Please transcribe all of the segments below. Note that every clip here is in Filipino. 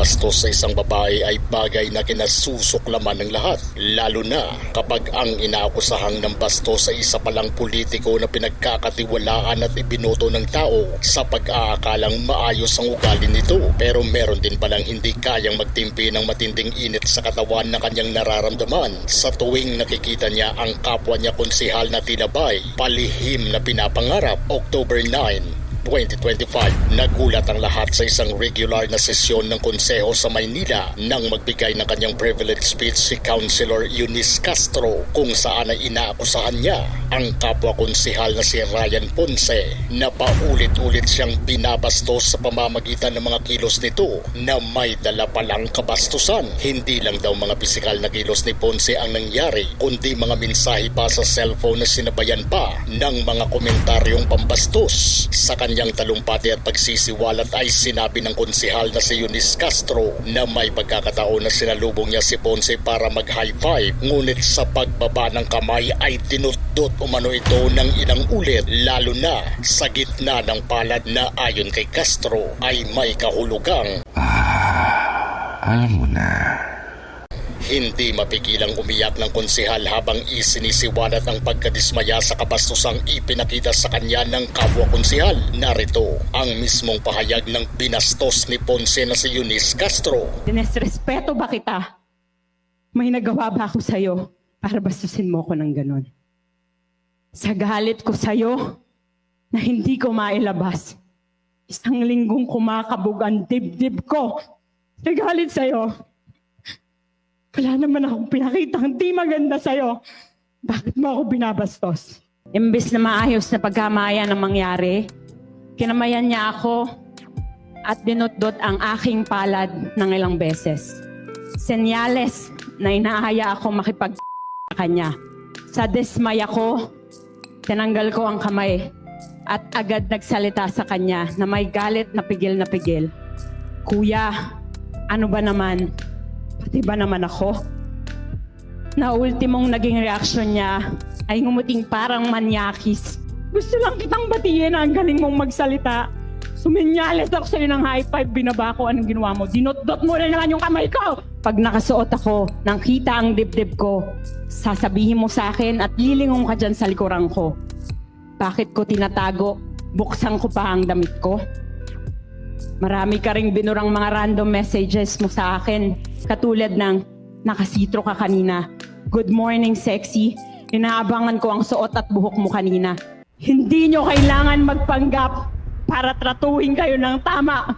Pambabastos sa isang babae ay bagay na kinasusuklaman ng lahat, lalo na kapag ang inaakusahang ng bastos sa isa palang politiko na pinagkakatiwalaan at ibinoto ng tao sa pag-aakalang maayos ang ugali nito. Pero meron din palang hindi kayang magtimpi ng matinding init sa katawan na kanyang nararamdaman sa tuwing nakikita niya ang kapwa niya konsihal na tinabay, palihim na pinapangarap, October 9, 2025, nagulat ang lahat sa isang regular na sesyon ng konseho sa Maynila nang magbigay ng kanyang privilege speech si Councilor Eunice Castro kung saan ay inaakusahan niya ang kapwa konsehal na si Ryan Ponce na paulit-ulit siyang binabastos sa pamamagitan ng mga kilos nito na may dala palang kabastusan. Hindi lang daw mga pisikal na kilos ni Ponce ang nangyari kundi mga mensahe pa sa cellphone na sinabayan pa ng mga komentaryong pambastos. Sa kanyang talumpati at pagsisiwalat ay sinabi ng konsehal na si Eunice Castro na may pagkakataon na sinalubong niya si Ponce para mag-high five ngunit sa pagbaba ng kamay ay dinutdot umano ito ng ilang ulit lalo na sa gitna ng palad na ayon kay Castro ay may kahulugang Alam mo na. Hindi mapigilang umiyak ng konsehal habang isinisiwalat ang pagkadismaya sa kabastusang ipinakita sa kanya ng kapwa konsehal. Narito ang mismong pahayag ng binastos ni Ponce na si Eunice Castro. Dinesrespeto ba kita? May nagawa ba ako sa'yo para bastusin mo ko ng ganun? Sa galit ko sa'yo na hindi ko mailabas. Isang linggong kumakabog ang dibdib ko. Sa galit sa'yo. Wala naman akong pinakitang di maganda sa'yo. Bakit mo ako binabastos? Imbes na maayos na pagkamaya na mangyari, kinamayan niya ako at dinutdot ang aking palad ng ilang beses. Senyales na inaaya ako makipag sa kanya. Sa dismay ako, tinanggal ko ang kamay at agad nagsalita sa kanya na may galit na pigil na pigil. Kuya, ano ba naman? Pati ba naman ako? Na ultimong naging reaksyon niya ay ngumuting parang manyakis. Gusto lang kitang batiin ang galing mong magsalita. Suminyales ako sa'yo ng high five, binaba ko anong ginawa mo. Dinot-dot mo na naman yung kamay ko! Pag nakasuot ako, nang kita ang dibdib ko, sasabihin mo sa akin at lilingon ka dyan sa likuran ko. Bakit ko tinatago? Buksan ko pa ang damit ko? Marami ka ring binurang mga random messages mo sa akin. Katulad ng, nakasitro ka kanina. Good morning, sexy. Inaabangan ko ang suot at buhok mo kanina. Hindi nyo kailangan magpanggap para tratuhin kayo ng tama.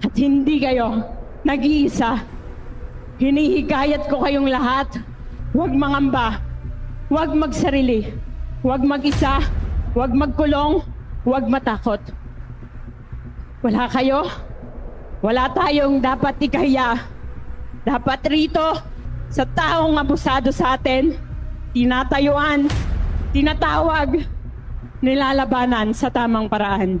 At hindi kayo nag-iisa. Hinihikayat ko kayong lahat. Huwag mangamba. Huwag magsarili. Huwag mag-isa. Huwag magkulong. Huwag matakot. Wala kayo. Wala tayong dapat ikahiya. Dapat rito, sa taong abusado sa atin, tinatayuan, tinatawag, nilalabanan sa tamang paraan.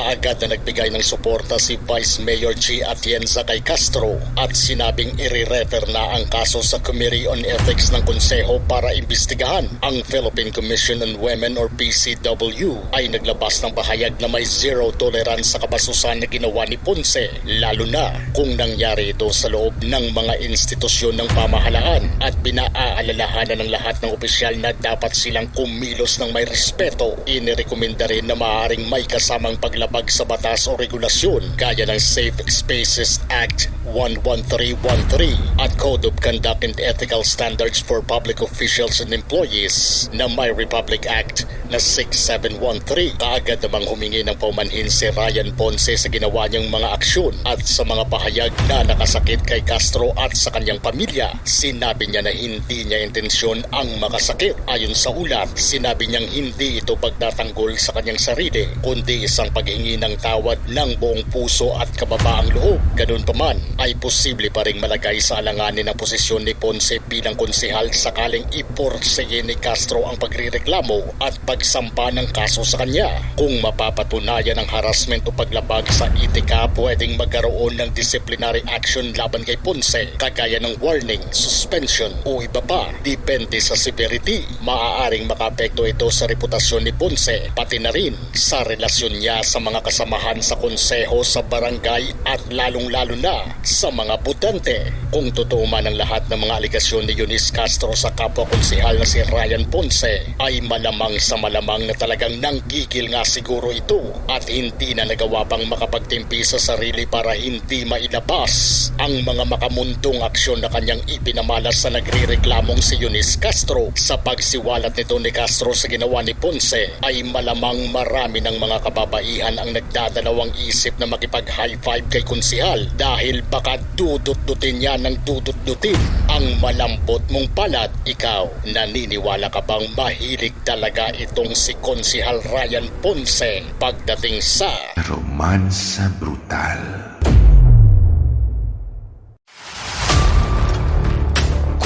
Kaagad Agad na nagbigay ng suporta si Vice Mayor G. Atienza kay Castro at sinabing i-refer na ang kaso sa Committee on Ethics ng Konseho para imbestigahan. Ang Philippine Commission on Women or PCW ay naglabas ng pahayag na may zero tolerance sa kabasusan na ginawa ni Ponce, lalo na kung nangyari ito sa loob ng mga institusyon ng pamahalaan at binaalalahanan ng lahat ng opisyal na dapat silang kumilos ng may respeto. Inirekomenda rin na maaaring may kasamang paglabag sa batas o regulasyon gaya ng Safe Spaces Act 11313 at Code of Conduct and Ethical Standards for Public Officials and Employees na My Republic Act na 6713. Kaagad namang humingi ng paumanhin si Ryan Ponce sa ginawa niyang mga aksyon at sa mga pahayag na nakasakit kay Castro at sa kanyang pamilya. Sinabi niya na hindi niya intensyon ang makasakit. Ayon sa ulat, sinabi niyang hindi ito pagtatanggol sa kanyang sarili, kundi isang paghingi ng tawad ng buong puso at kababaang loob. Ganun pa man, ay posible pa rin malagay sa alanganin ang posisyon ni Ponce bilang konsehal sakaling iporsehin ni Castro ang pagrireklamo at pagsampa ng kaso sa kanya. Kung mapapatunayan ang harassment o paglabag sa etika, pwedeng magkaroon ng disciplinary action laban kay Ponce, kagaya ng warning, suspension o iba pa. Depende sa severity. Maaaring makapekto ito sa reputasyon ni Ponce, pati na rin sa relasyon niya sa mga kasamahan sa konseho sa barangay at lalong-lalo na sa mga butante. Kung totoo man ang lahat ng mga aligasyon ni Eunice Castro sa kapwa konsehal na si Ryan Ponce, ay malamang sa malamang na talagang nanggigil nga siguro ito at hindi na nagawa pang makapagtimpi sa sarili para hindi mailabas ang mga makamundong aksyon na kanyang ipinamalas sa nagrireklamong si Eunice Castro sa pagsiwalat nito ni Castro sa ginawa ni Ponce ay malamang marami ng mga kababaihan ang nagdadalawang isip na makipag-high five kay konsihal dahil baka dudut-dutin niya ng dudut-dutin ang malampot mong palad. Ikaw, naniniwala ka bang mahilig talaga itong si konsihal Ryan Ponce pagdating sa Romansa brutal.